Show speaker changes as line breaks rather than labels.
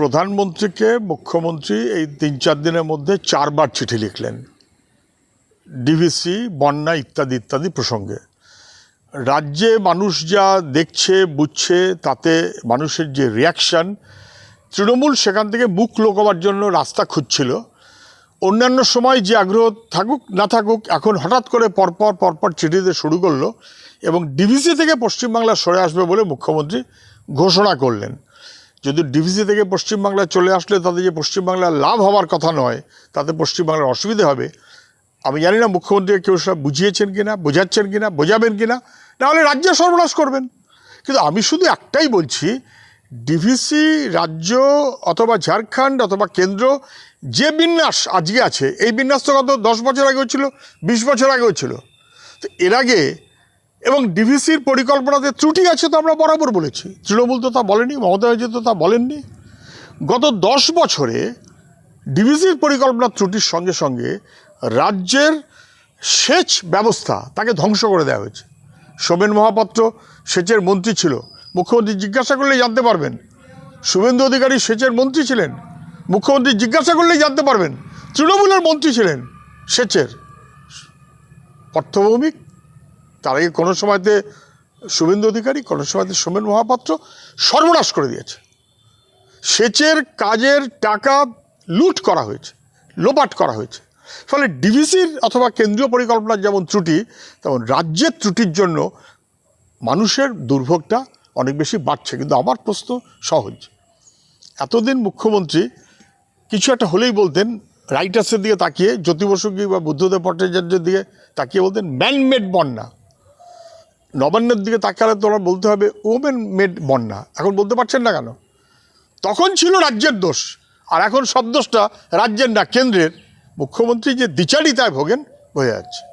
প্রধানমন্ত্রীকে মুখ্যমন্ত্রী এই তিন চার দিনের মধ্যে চারবার চিঠি লিখলেন। ডিভিসি, বন্যা ইত্যাদি ইত্যাদি প্রসঙ্গে। রাজ্যে মানুষ যা দেখছে, বুঝছে, তাতে মানুষের যে রিয়াকশান তৃণমূল সেখান থেকে মুখ লোকাবার জন্য রাস্তা খুঁজছিল। অন্যান্য সময় যে আগ্রহ থাকুক, না থাকুক, এখন হঠাৎ করে পরপর পরপর চিঠিতে শুরু করল এবং ডিভিসি থেকে পশ্চিমবাংলা সরে আসবে বলে মুখ্যমন্ত্রী ঘোষণা করলেন। যদি ডিভিসি থেকে পশ্চিমবাংলায় চলে আসলে তাদের যে পশ্চিমবাংলার লাভ হওয়ার কথা নয়, তাতে পশ্চিমবাংলার অসুবিধে হবে। আমি জানি না মুখ্যমন্ত্রীকে কেউ সব বুঝিয়েছেন কিনা, বোঝাচ্ছেন কিনা, বোঝাবেন কিনা নাহলে রাজ্যে সর্বনাশ করবেন। কিন্তু আমি শুধু একটাই বলছি ডিভিসি রাজ্য অথবা ঝাড়খণ্ড অথবা কেন্দ্র যে বিন্যাস আজকে আছে, এই বিন্যাস তো গত দশ বছর আগে ছিল, বিশ বছর আগে ছিল। তো এর আগে এবং ডিভিসির পরিকল্পনাতে ত্রুটি আছে তো আমরা বরাবর বলেছি। তৃণমূল তো তা বলেনি, মমতা ব্যানার্জি তো তা বলেননি। গত দশ বছরে ডিভিসির পরিকল্পনার ত্রুটির সঙ্গে সঙ্গে রাজ্যের সেচ ব্যবস্থা তাকে ধ্বংস করে দেওয়া হয়েছে। সোমেন মহাপাত্র সেচের মন্ত্রী ছিল। মুখ্যমন্ত্রী জিজ্ঞাসা করলেই জানতে পারবেন। শুভেন্দু অধিকারী সেচের মন্ত্রী ছিলেন। মুখ্যমন্ত্রী জিজ্ঞাসা করলেই জানতে পারবেন। তৃণমূলের মন্ত্রী ছিলেন সেচের। অর্থভৌমিক তার আগে কোনো সময়তে শুভেন্দু অধিকারী, কোনো সময়তে সোমেন মহাপাত্র সর্বনাশ করে দিয়েছে। সেচের কাজের টাকা লুট করা হয়েছে, লোপাট করা হয়েছে। ফলে ডিভিসির অথবা কেন্দ্রীয় পরিকল্পনার যেমন ত্রুটি, তেমন রাজ্যের ত্রুটির জন্য মানুষের দুর্ভোগটা অনেক বেশি বাড়ছে। কিন্তু আমার প্রশ্ন সহজ। এতদিন মুখ্যমন্ত্রী কিছু একটা হলেই বলতেন, রাইটার্সের দিকে তাকিয়ে, জ্যোতি বা বুদ্ধদেব ভট্টাচার্যের দিকে তাকিয়ে বলতেন ম্যানমেড বন্যা। নবান্নের দিকে তাকালে তোমরা বলতে হবে ওমেন মেড বন্যা। এখন বলতে পারছেন না কেন? তখন ছিল রাজ্যের দোষ, আর এখন সব দোষটা রাজ্যের না, কেন্দ্রের। মুখ্যমন্ত্রী যে দ্বিচারিতায় ভোগেন, বোঝা যাচ্ছে।